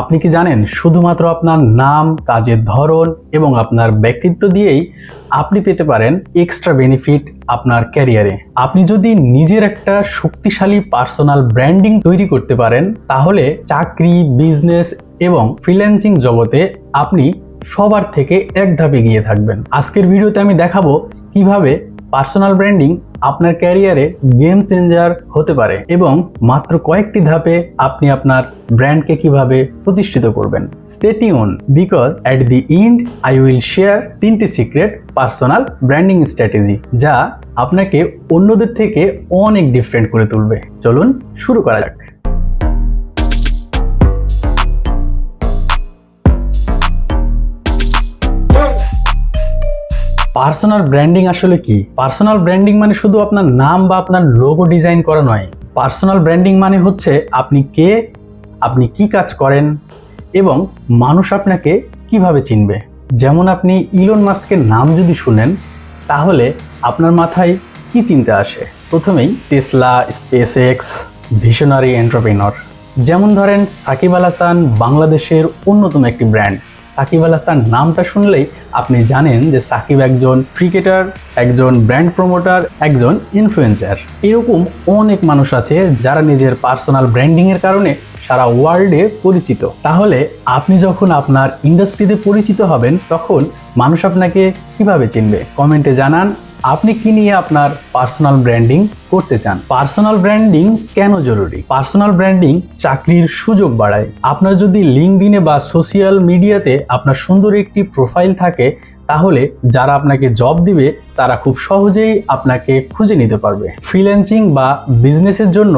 আপনি কি জানেন শুধুমাত্র আপনার নাম, কাজের ধরন এবং আপনার ব্যক্তিত্ব দিয়েই আপনি পেতে পারেন এক্সট্রা বেনিফিট আপনার ক্যারিয়ারে আপনি যদি নিজের একটা শক্তিশালী পার্সোনাল ব্র্যান্ডিং তৈরি করতে পারেন, তাহলে চাকরি বিজনেস এবং ফ্রিল্যান্সিং জগতে আপনি সবার থেকে এক ধাপে গিয়ে থাকবেন। আজকের ভিডিওতে আমি দেখাবো কীভাবে পার্সোনাল ব্র্যান্ডিং আপনার ক্যারিয়ারে গেম চেঞ্জার হতে পারে এবং মাত্র কয়েকটি ধাপে আপনি আপনার ব্র্যান্ডকে কীভাবে প্রতিষ্ঠিত করবেন। Stay on because at the end I will share তিনটি সিক্রেট পার্সোনাল ব্র্যান্ডিং স্ট্র্যাটেজি যা আপনাকে অন্যদের থেকে অনেক ডিফারেন্ট করে তুলবে। চলুন শুরু করা যাক। পার্সোনাল ব্র্যান্ডিং আসলে কি? পার্সোনাল ব্র্যান্ডিং মানে শুধু আপনার নাম বা আপনার লোগো ডিজাইন করা নয়। পার্সোনাল ব্র্যান্ডিং মানে হচ্ছে আপনি কে, আপনি কি কাজ করেন এবং মানুষ আপনাকে কীভাবে চিনবে। যেমন আপনি ইলন মাস্কের নাম যদি শুনেন, তাহলে আপনার মাথায় কি চিন্তা আসে? প্রথমেই Tesla SpaceX visionary entrepreneur যেমন ধরেন সাকিব আল হাসান বাংলাদেশের অন্যতম একটি ব্র্যান্ড। সাকিব আল হাসান নামটা শুনলেই আপনি জানেন যে সাকিব একজন ক্রিকেটার একজন ব্র্যান্ড প্রমোটার একজন ইনফ্লুয়েন্সার এরকম অনেক মানুষ আছে যারা নিজের পার্সোনাল ব্র্যান্ডিংয়ের কারণে সারা ওয়ার্ল্ডে পরিচিত। তাহলে আপনি যখন আপনার ইন্ডাস্ট্রিতে পরিচিত হবেন, তখন মানুষ আপনাকে কীভাবে চিনবে? কমেন্টে জানান। আপনি কি নিয়ে আপনার পার্সোনাল ব্র্যান্ডিং করতে চান? পার্সোনাল ব্র্যান্ডিং কেন জরুরি? পার্সোনাল ব্র্যান্ডিং চাকরির সুযোগ বাড়ায়। আপনার যদি লিঙ্কডিনে বা সোশ্যাল মিডিয়াতে আপনার সুন্দর একটি প্রোফাইল থাকে, তাহলে যারা আপনাকে জব দিবে, তারা খুব সহজেই আপনাকে খুঁজে নিতে পারবে। ফ্রিল্যান্সিং বা বিজনেসের জন্য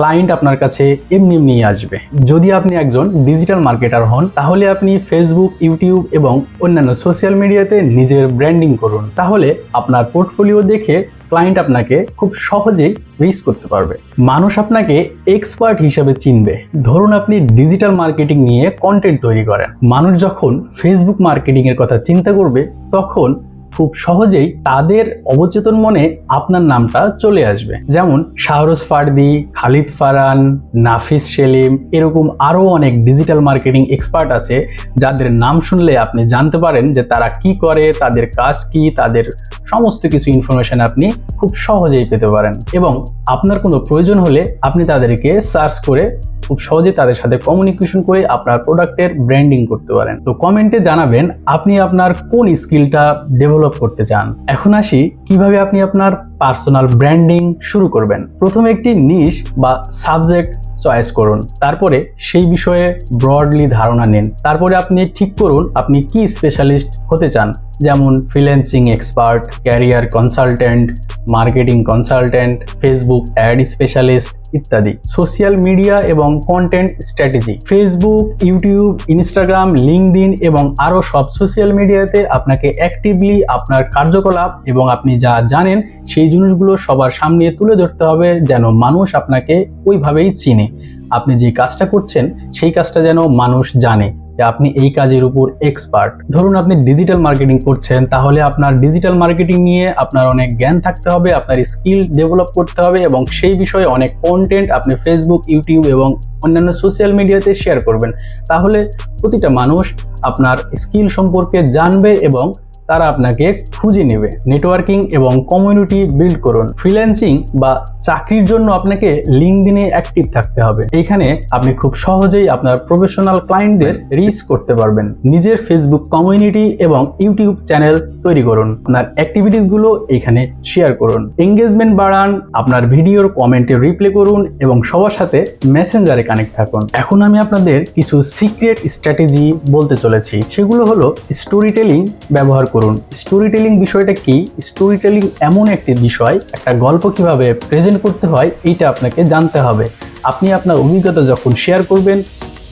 ক্লায়েন্ট আপনার কাছে এমনি এমনি আসবে। যদি আপনি একজন ডিজিটাল মার্কেটার হন, তাহলে আপনি ফেসবুক ইউটিউব এবং অন্যান্য সোশ্যাল মিডিয়াতে নিজের ব্র্যান্ডিং করুন। তাহলে আপনার পোর্টফোলিও দেখে ক্লায়েন্ট আপনাকে খুব সহজেই রিচ করতে পারবে। মানুষ আপনাকে এক্সপার্ট হিসেবে চিনবে। ধরুন আপনি ডিজিটাল মার্কেটিং নিয়ে কন্টেন্ট তৈরি করেন। মানুষ যখন ফেসবুক মার্কেটিং এর কথা চিন্তা করবে, তখন খুব সহজেই তাদের অবচেতন মনে আপনার নামটা চলে আসবে। যেমন শাহরুজ ফারদি, খালিদ ফারান নাফিস সেলিম, এরকম আরও অনেক ডিজিটাল মার্কেটিং এক্সপার্ট আছে যাদের নাম শুনলে আপনি জানতে পারেন যে তারা কি করে, তাদের কাজ কি, তাদের সমস্ত কিছু ইনফরমেশন আপনি খুব সহজেই পেতে পারেন। এবং আপনার কোনো প্রয়োজন হলে আপনি তাদেরকে সার্চ করে খুব সহজে তাদের সাথে কমিউনিকেশন করে আপনার প্রোডাক্টের ব্র্যান্ডিং করতে পারেন। তো কমেন্টে জানাবেন, আপনি আপনার কোন স্কিলটা ডেভেলপ করতে চান? এখন আসি, কীভাবে আপনি আপনার পার্সোনাল ব্র্যান্ডিং শুরু করবেন? প্রথমে একটি নিশ বা সাবজেক্ট চয়েস করুন। তারপরে সেই বিষয়ে ব্রডলি ধারণা নিন। তারপরে আপনি ঠিক করুন, আপনি কি স্পেশালিস্ট হতে চান? যেমন freelancing expert career consultant marketing consultant Facebook ad specialist ইত্যাদি। সোশ্যাল মিডিয়া এবং content strategy Facebook YouTube Instagram LinkedIn এবং আরও সব সোশ্যাল মিডিয়াতে আপনাকে অ্যাক্টিভলি আপনার কার্যকলাপ এবং আপনি যা জানেন সেই জিনিসগুলো সবার সামনে তুলে ধরতে হবে যেন মানুষ আপনাকে ওইভাবেই চিনে। আপনি যে কাজটা করছেন সেই কাজটা যেন মানুষ জানে। যে আপনি এই কাজের উপর এক্সপার্ট ধরুন আপনি ডিজিটাল মার্কেটিং করছেন, তাহলে আপনার ডিজিটাল মার্কেটিং নিয়ে আপনার অনেক জ্ঞান থাকতে হবে, আপনার স্কিল ডেভেলপ করতে হবে এবং সেই বিষয়ে অনেক কন্টেন্ট আপনি ফেসবুক ইউটিউব এবং অন্যান্য সোশ্যাল মিডিয়াতে শেয়ার করবেন। তাহলে প্রতিটা মানুষ আপনার স্কিল সম্পর্কে জানবে এবং তারা আপনাকে খুঁজে নেবে। নেটওয়ার্কিং এবং কমিউনিটি বিল্ড করুন। ফ্রিল্যান্সিং বা চাকরির জন্য আপনাকে লিঙ্কডিনে অ্যাক্টিভ থাকতে হবে। এইখানে আপনি খুব সহজেই আপনার প্রফেশনাল ক্লায়েন্টদের রিচ করতে পারবেন। নিজের ফেসবুক কমিউনিটি এবং ইউটিউব চ্যানেল তৈরি করুন। আপনার অ্যাক্টিভিটিসগুলো এখানে শেয়ার করুন। এঙ্গেজমেন্ট বাড়ান, আপনার ভিডিওর কমেন্টে রিপ্লে করুন এবং সবার সাথে মেসেঞ্জারে কানেক্ট থাকুন। এখন আমি আপনাদের কিছু সিক্রেট স্ট্র্যাটেজি বলতে চলেছি। সেগুলো হলো স্টোরি টেলিং ব্যবহার করুন স্টোরি টেলিং বিষয়টা কি? স্টোরি টেলিং এমন একটি বিষয়, একটা গল্প কীভাবে প্রেজেন্ট করতে হয়, এইটা আপনাকে জানতে হবে। আপনি আপনার অভিজ্ঞতা যখন শেয়ার করবেন,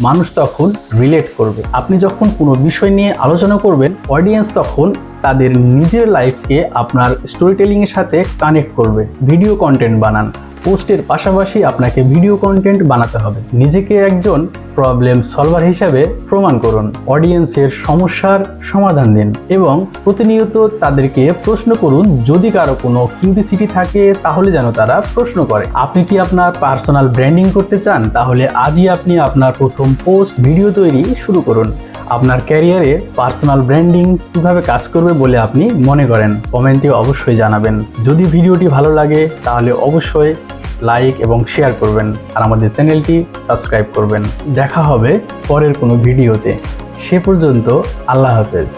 মানুষ তখন রিলেট করবে। আপনি যখন কোনো বিষয় নিয়ে আলোচনা করবেন অডিয়েন্স তখন তাদের নিজের লাইফকে আপনার স্টোরি টেলিংয়ের সাথে কানেক্ট করবে। ভিডিও কন্টেন্ট বানান। পোস্টের পাশাপাশি আপনাকে ভিডিও কন্টেন্ট বানাতে হবে। নিজেকে একজন প্রবলেম সলভার হিসাবে প্রমাণ করুন অডিয়েন্সের সমস্যার সমাধান দিন এবং প্রতিনিয়ত তাদেরকে প্রশ্ন করুন, যদি কারও কোনো কিউরিসিটি থাকে, তাহলে যেন তারা প্রশ্ন করে। আপনি কি আপনার পার্সোনাল ব্র্যান্ডিং করতে চান? তাহলে আজই আপনি আপনার প্রথম পোস্ট ভিডিও তৈরি শুরু করুন। আপনার ক্যারিয়ারে পার্সোনাল ব্র্যান্ডিং কীভাবে কাজ করবে বলে আপনি মনে করেন, কমেন্টে অবশ্যই জানাবেন। যদি ভিডিওটি ভালো লাগে, তাহলে অবশ্যই লাইক এবং শেয়ার করবেন। আর আমাদের চ্যানেলটি সাবস্ক্রাইব করবেন। দেখা হবে পরের কোনো ভিডিওতে। সে পর্যন্ত আল্লাহ হাফেজ।